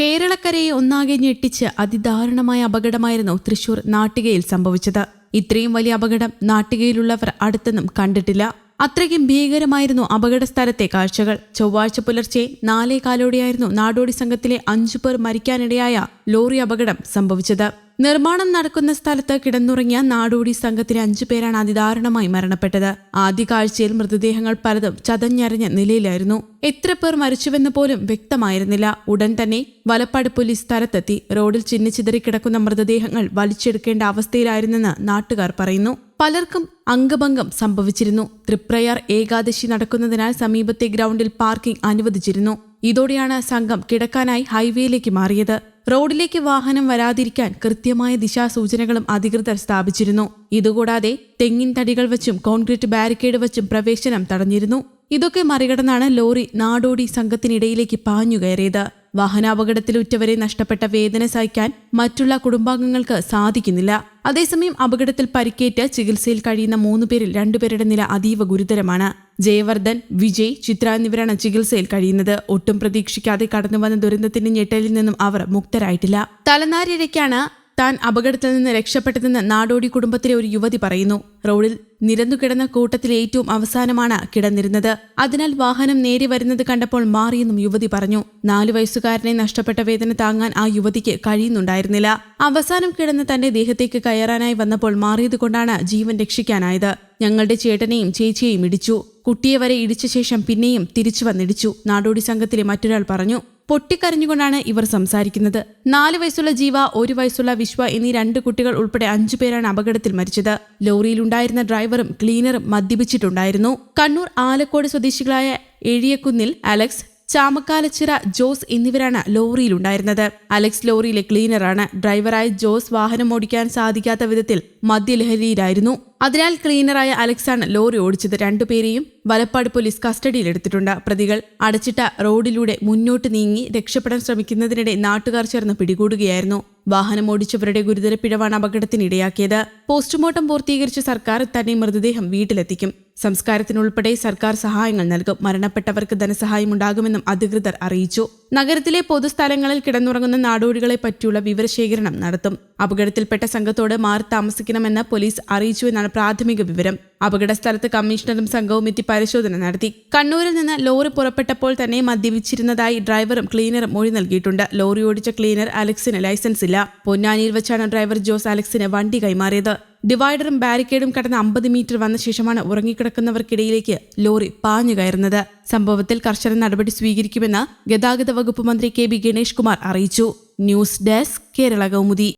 കേരളക്കരയെ ഒന്നാകെ ഞെട്ടിച്ച് അതിദാരുണമായ അപകടമായിരുന്നു തൃശൂർ നാട്ടികയിൽ സംഭവിച്ചത്. ഇത്രയും വലിയ അപകടം നാട്ടികയിലുള്ളവർ അടുത്തൊന്നും കണ്ടിട്ടില്ല. അത്രയ്ക്കും ഭീകരമായിരുന്നു അപകടസ്ഥലത്തെ കാഴ്ചകൾ. ചൊവ്വാഴ്ച പുലർച്ചെ നാലേ കാലോടെയായിരുന്നു നാടോടി സംഘത്തിലെ അഞ്ചു പേർ മരിക്കാനിടയായ ലോറി അപകടം സംഭവിച്ചത്. നിർമ്മാണം നടക്കുന്ന സ്ഥലത്ത് കിടന്നുറങ്ങിയ നാടോടി സംഘത്തിലെ അഞ്ചു പേരാണ് അതിദാരുണമായി മരണപ്പെട്ടത്. ആദ്യ കാഴ്ചയിൽ മൃതദേഹങ്ങൾ പലതും ചതഞ്ഞരഞ്ഞ നിലയിലായിരുന്നു. എത്ര പേർ മരിച്ചുവെന്ന് പോലും വ്യക്തമായിരുന്നില്ല. ഉടൻ തന്നെ വലപ്പാട് പോലീസ് സ്ഥലത്തെത്തി. റോഡിൽ ചിന്നിച്ചിതറി കിടക്കുന്ന മൃതദേഹങ്ങൾ വലിച്ചെടുക്കേണ്ട അവസ്ഥയിലായിരുന്നെന്ന് നാട്ടുകാർ പറയുന്നു. പലർക്കും അംഗഭംഗം സംഭവിച്ചിരുന്നു. തൃപ്രയാർ ഏകാദശി നടക്കുന്നതിനാൽ സമീപത്തെ ഗ്രൗണ്ടിൽ പാർക്കിംഗ് അനുവദിച്ചിരുന്നു. ഇതോടെയാണ് സംഘം കിടക്കാനായി ഹൈവേയിലേക്ക് മാറിയത്. റോഡിലേക്ക് വാഹനം വരാതിരിക്കാൻ കൃത്യമായ ദിശാസൂചനകളും അധികൃതർ സ്ഥാപിച്ചിരുന്നു. ഇതുകൂടാതെ തെങ്ങിൻ തടികൾ വെച്ചും കോൺക്രീറ്റ് ബാരിക്കേഡ് വെച്ചും പ്രവേശനം തടഞ്ഞിരുന്നു. ഇതൊക്കെ മറികടന്നാണ് ലോറി നാടോടി സംഘത്തിനിടയിലേക്ക് പാഞ്ഞുകയറിയത്. വാഹനാപകടത്തിലുറ്റവരെ നഷ്ടപ്പെട്ട വേദന സഹിക്കാൻ മറ്റുള്ള കുടുംബാംഗങ്ങൾക്ക് സാധിക്കുന്നില്ല. അതേസമയം അപകടത്തിൽ പരിക്കേറ്റ് ചികിത്സയിൽ കഴിയുന്ന മൂന്ന് പേരിൽ രണ്ടുപേരുടെ നില അതീവ ഗുരുതരമാണ്. ജയവർദ്ധൻ വിജയ് ചിത്ര എന്നിവരാണ് ചികിത്സയിൽ കഴിയുന്നത്. ഒട്ടും പ്രതീക്ഷിക്കാതെ കടന്നുവന്ന ദുരന്തത്തിന്റെ ഞെട്ടലിൽ നിന്നും അവർ മുക്തരായിട്ടില്ല. തലനാരിഴയ്ക്കാണ് താൻ അപകടത്തിൽ നിന്ന് രക്ഷപ്പെട്ടതെന്ന് നാടോടി കുടുംബത്തിലെ ഒരു യുവതി പറയുന്നു. റോഡിൽ നിരന്നുകിടന്ന കൂട്ടത്തിൽ ഏറ്റവും അവസാനമാണ് കിടന്നിരുന്നത്. അതിനാൽ വാഹനം നേരെ വരുന്നത് കണ്ടപ്പോൾ മാറിയെന്നും യുവതി പറഞ്ഞു. നാലു വയസ്സുകാരനെ നഷ്ടപ്പെട്ട വേദന താങ്ങാൻ ആ യുവതിക്ക് കഴിയുന്നുണ്ടായിരുന്നില്ല. അവസാനം കിടന്ന് തന്റെ ദേഹത്തേക്ക് കയറാനായി വന്നപ്പോൾ മാറിയതുകൊണ്ടാണ് ജീവൻ രക്ഷിക്കാനായത്. ഞങ്ങളുടെ ചേട്ടനെയും ചേച്ചിയെയും ഇടിച്ചു. കുട്ടിയെ വരെ ഇടിച്ച ശേഷം പിന്നെയും തിരിച്ചു വന്നിടിച്ചു. നാടോടി സംഘത്തിലെ മറ്റൊരാൾ പറഞ്ഞു പൊട്ടിക്കരഞ്ഞുകൊണ്ടാണ് ഇവർ സംസാരിക്കുന്നത്. നാല് വയസ്സുള്ള ജീവ ഒരു വയസ്സുള്ള വിശ്വ എന്നീ രണ്ട് കുട്ടികൾ ഉൾപ്പെടെ അഞ്ചു പേരാണ് അപകടത്തിൽ മരിച്ചത്. ലോറിയിലുണ്ടായിരുന്ന ഡ്രൈവറും ക്ലീനറും മദ്യപിച്ചിട്ടുണ്ടായിരുന്നു. കണ്ണൂർ ആലക്കോട് സ്വദേശികളായ എഴിയക്കുന്നിൽ അലക്സ് ചാമക്കാലച്ചിറ ജോസ് എന്നിവരാണ് ലോറിയിലുണ്ടായിരുന്നത്. അലക്സ് ലോറിയിലെ ക്ലീനറാണ്. ഡ്രൈവറായ ജോസ് വാഹനം ഓടിക്കാൻ സാധിക്കാത്ത വിധത്തിൽ മദ്യലഹരിയിലായിരുന്നു. അതിനാൽ ക്ലീനറായ അലക്സാണ് ലോറി ഓടിച്ചത്. രണ്ടുപേരെയും വലപ്പാട് പോലീസ് കസ്റ്റഡിയിലെടുത്തിട്ടുണ്ട് പ്രതികൾ അടച്ചിട്ട റോഡിലൂടെ മുന്നോട്ട് നീങ്ങി രക്ഷപ്പെടാൻ ശ്രമിക്കുന്നതിനിടെ നാട്ടുകാർ ചേർന്ന് പിടികൂടുകയായിരുന്നു. വാഹനം ഓടിച്ചവരുടെ ഗുരുതര പിഴവാണ് അപകടത്തിനിടയാക്കിയത് പോസ്റ്റ്മോർട്ടം പൂർത്തീകരിച്ച സർക്കാർ തന്നെ മൃതദേഹം വീട്ടിലെത്തിക്കും. സംസ്കാരത്തിനുൾപ്പെടെ സർക്കാർ സഹായങ്ങൾ നൽകും. മരണപ്പെട്ടവർക്ക് ധനസഹായം ഉണ്ടാകുമെന്നും അധികൃതർ അറിയിച്ചു. നഗരത്തിലെ പൊതുസ്ഥലങ്ങളിൽ കിടന്നുറങ്ങുന്ന നാടോടികളെ പറ്റിയുള്ള വിവരശേഖരണം നടത്തും. അപകടത്തിൽപ്പെട്ട സംഘത്തോട് മാറി താമസിക്കണമെന്ന് പോലീസ് അറിയിച്ചുവെന്നാണ് പ്രാഥമിക വിവരം. അപകട സ്ഥലത്ത് കമ്മീഷണറും സംഘവും എത്തി പരിശോധന നടത്തി. കണ്ണൂരിൽ നിന്ന് ലോറി പുറപ്പെട്ടപ്പോൾ തന്നെ മദ്യപിച്ചിരുന്നതായി ഡ്രൈവറും ക്ലീനറും മൊഴി നൽകിയിട്ടുണ്ട്. ലോറി ഓടിച്ച ക്ലീനർ അലക്സിന് ലൈസൻസ് ഇല്ല. പൊന്നാനിയിൽ വെച്ചാണ് ഡ്രൈവർ ജോസ് അലക്സിന് വണ്ടി കൈമാറിയത്. ഡിവൈഡറും ബാരിക്കേഡും കടന്ന് അമ്പത് മീറ്റർ വന്ന ശേഷമാണ് ഉറങ്ങിക്കിടക്കുന്നവർക്കിടയിലേക്ക് ലോറി പാഞ്ഞു കയറുന്നത്. സംഭവത്തിൽ കർശന നടപടി സ്വീകരിക്കുമെന്ന് ഗതാഗത വകുപ്പ് മന്ത്രി കെ ബി ഗണേഷ് കുമാർ അറിയിച്ചു. News desk Kerala Kaumudi.